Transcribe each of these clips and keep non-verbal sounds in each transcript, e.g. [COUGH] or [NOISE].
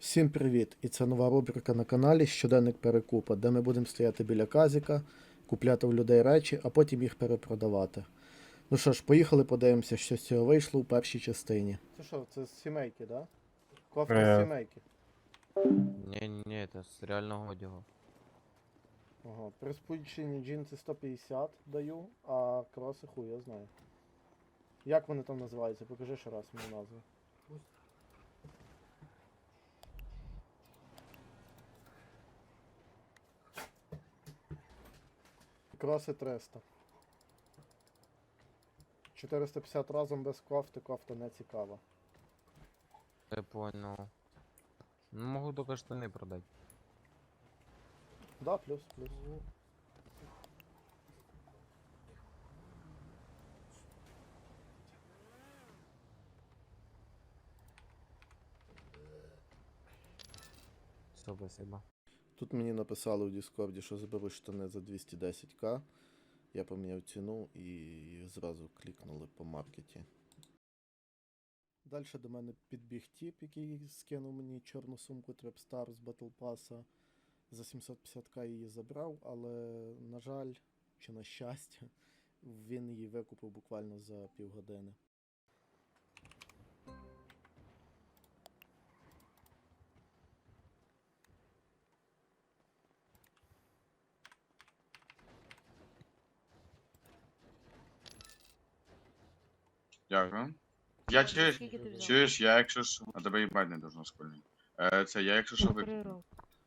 Всім привіт! І це нова рубрика на каналі Щоденник Перекупа, де ми будемо стояти біля казіка, купляти в людей речі, а потім їх перепродавати. Ну що ж, поїхали подивимося, що з цього вийшло у першій частині. Це що, це з сімейки, да? Кофта Е. з сімейки. Не-не-не, это с реального одягу. Ага. При спущенні джинси 150 даю, а кроси хуй, я знаю. Як вони там називаються? Покажи ще раз мені назву. Кроси 300. 450 разом без кофти, кофта не цікава. Я понял. Ну, могу только штаны продать. Да, плюс, плюс. Все, спасибо. Тут мені написали у Діскорді, що заберуть штани за 210к. Я поміняв ціну і зразу клікнули по маркеті. Далі до мене підбіг тіп, який скинув мені чорну сумку Trapstar з Battle Pass. За 750к її забрав, але, на жаль, чи на щастя, [LAUGHS] він її викупив буквально за півгодини. Дякую. Я чуєш, Скільки ти взяв? чуєш, я якщо що. А тебе їбать не должно скольнути. Е, це я якщо що ви. Три роки.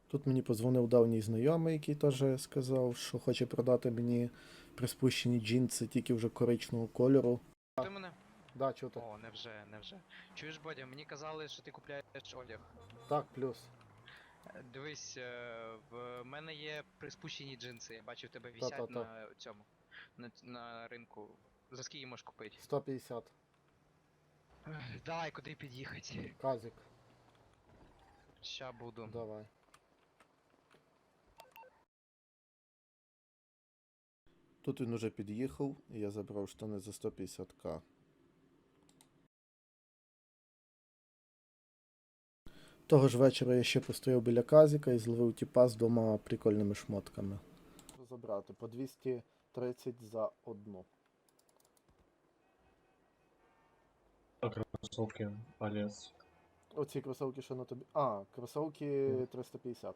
Тут мені позвонив давній знайомий, який теж сказав, що хоче продати мені приспущені джинси тільки вже коричного кольору. Ти мене? Да, чути. О, невже, невже. Чуєш, Бодя, мені казали, що ти купляєш одяг. Так, плюс. Е, Дивись, е, в мене є приспущені джинси. Я бачив тебе вісять Та-та-та. на цьому. На, на ринку. За скільки можеш купити? 150. Ех, Давай, куди під'їхати? Казик, Ща буду. давай. Тут він уже під'їхав, і я забрав штани за 150к. Того ж вечора я ще постояв біля казіка і зловив тіпа з двома прикольними шмотками. Забрати по 230 за одну. Кроссовки Алиас. Оці кросовки, що на тобі. А, кросовки 350.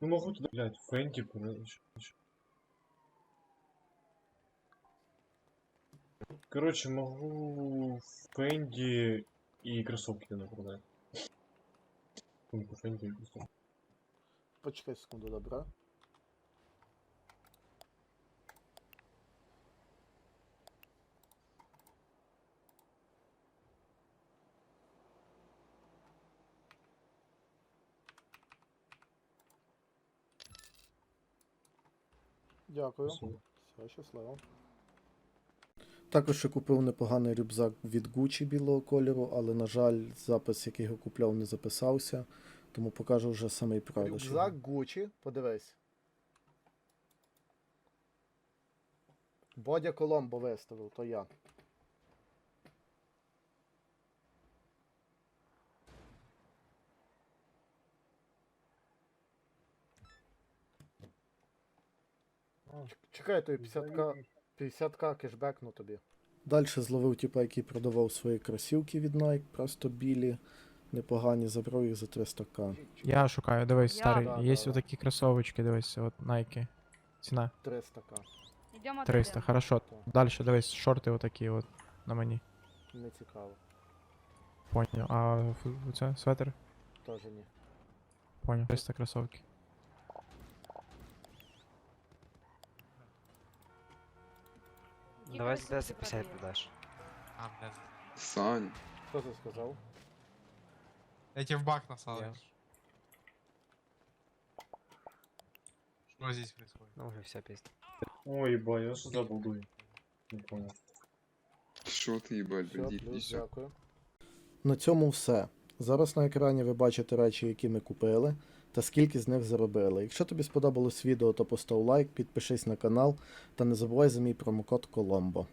Ну могу туда, блядь, Фэнди, короче. Короче, могу Фэнди и кроссовки туда продать. Фэнди и кроссовки. Почекай секунду, добре. Дякую. Все, щасливо. Також ще купив непоганий рюкзак від Gucci білого кольору, але, на жаль, запис, який його купляв, не записався, тому покажу вже самий продаж. Рюкзак Gucci, подивись. Бодя Коломбо виставив, то я. Чекай, той 50к, 50к кешбекну тобі. Далі зловив типа, який продавав свої кросівки від Nike, просто білі, непогані, забрав їх за 300к. Я шукаю, дивись, Я. старий. Да, Є да, да. отакі кросовочки, дивись, от Nike. Ціна 300к. Йдемо 300, хорошо. Далі дивись, шорти отакі от на мені. Не цікаво. Поняв. А фу- це светр? Теж ні. Поняв. 300 кросовки. Давай за 1050 продаш. А, блядь. Сань. Хто це сказав? Я тебе в бак насал. Я. Что здесь происходит? Ну, уже вся песня. Ой, ебать, я что забыл. Не понял. Що ти їбать, Все, бандит, дякую. На цьому все. Зараз на екрані ви бачите речі, які ми купили. Та скільки з них заробили. Якщо тобі сподобалось відео, то постав лайк, підпишись на канал та не забувай за мій промокод Коломбо.